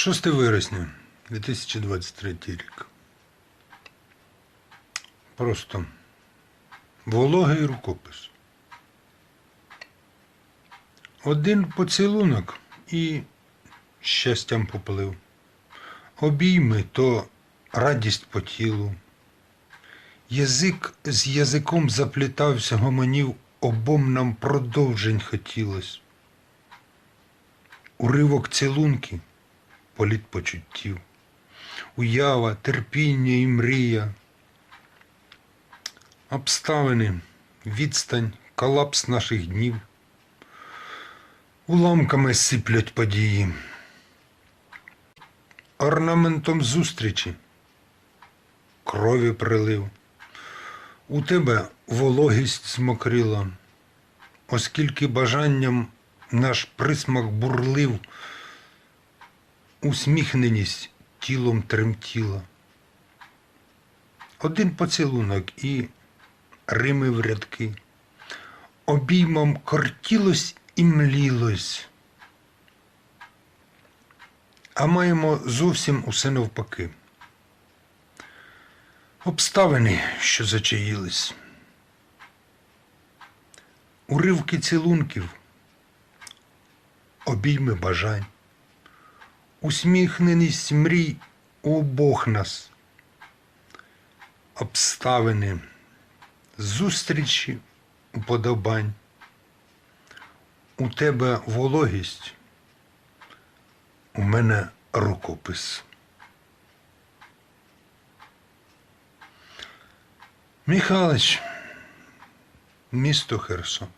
6 вересня 2023 рік. Просто вологий рукопис. Один поцілунок і щастям поплив. Обійми то радість по тілу. Язик з язиком заплітався, гомонів, обом нам продовжень хотілось. Уривок цілунки, політ почуттів, уява, терпіння і мрія, обставини, відстань, колапс наших днів, уламками сиплять події, орнаментом зустрічі, крові прилив. У тебе вологість змокрила, оскільки бажанням наш присмак бурлив, усміхненість тілом тремтіла. Один поцілунок і рими в рядки, обіймом кортілось і млілось. А маємо зовсім усе навпаки. Обставини, що зачаїлись, уривки цілунків, обійми бажань, усміхненість мрій обох нас, обставини, зустрічі уподобань. У тебе вологість, у мене рукопис. Михалич, місто Херсон.